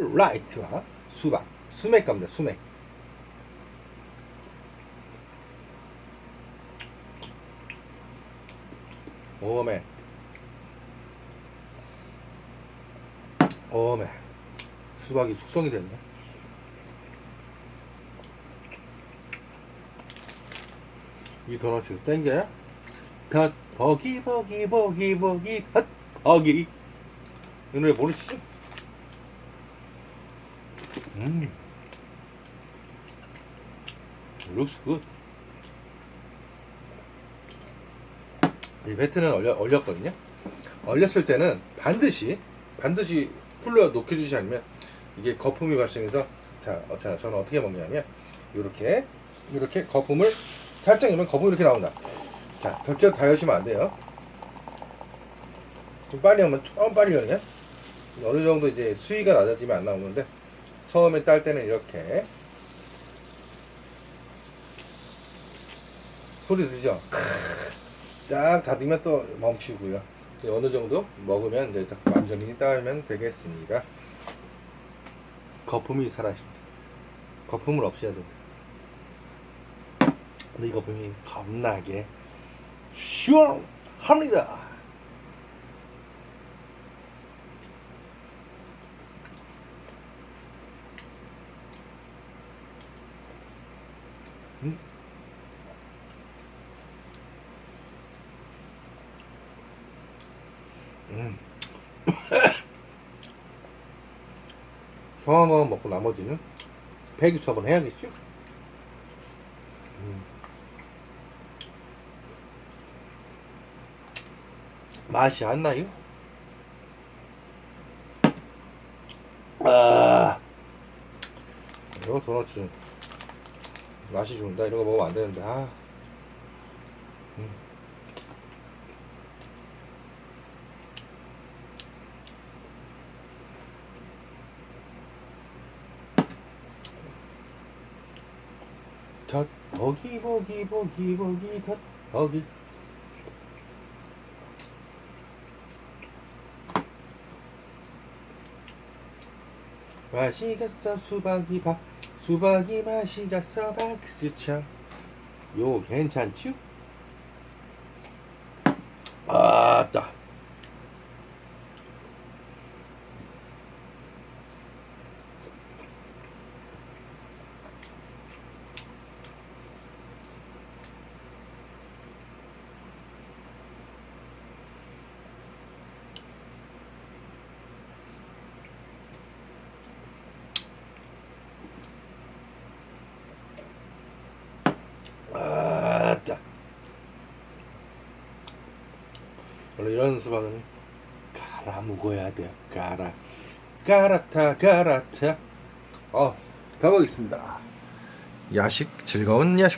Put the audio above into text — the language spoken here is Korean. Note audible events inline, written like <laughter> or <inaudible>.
라이트와 수박, 수맥 겁니다. 수맥. 오메. 오메. 수박이 숙성이 됐네. 이 도넛을 땡겨야 덧 버기 버기 버기 버기 덧 버기 이 노래 모르시죠? 음. Looks good. 이 배트는 얼려, 얼렸거든요. 얼렸을 때는 반드시 반드시 풀러 녹여주지 않으면 이게 거품이 발생해서 자, 어, 자 저는 어떻게 먹냐면 이렇게 이렇게 거품을 살짝 넣으면 거품이 이렇게 나온다. 자 격제로 다 여시면 안 돼요. 좀 빨리 하면 조금 빨리 하냐 어느 정도 이제 수위가 낮아지면 안 나오는데 처음에 딸 때는 이렇게 소리 들리죠? 딱 닫으면 또 멈추고요. 어느 정도 먹으면 이제 딱 완전히 따면 되겠습니다. 거품이 사라집니다. 거품을 없애야 됩니다. 근데 이 거품이 겁나게 시원합니다. 음? <coughs> 음. 성황어 먹고 나머지는 폐기 처분해야겠죠? 음. 맛이 안 나요? 아, 이거 도넛츠 맛이 좋은다. 이런 거 먹으면 안 되는데, 아. 음. 덧 버기 버기 버기 버기 덧 버기 맛이 갔어 수박이 박 수박이 맛이 갔어 박스쳐 요 괜찮죠? 아따 아따 원래 이런 수박은 갈아 묵어야 돼요 갈아 갈아타 갈아타. 어 가보겠습니다. 야식 즐거운 야식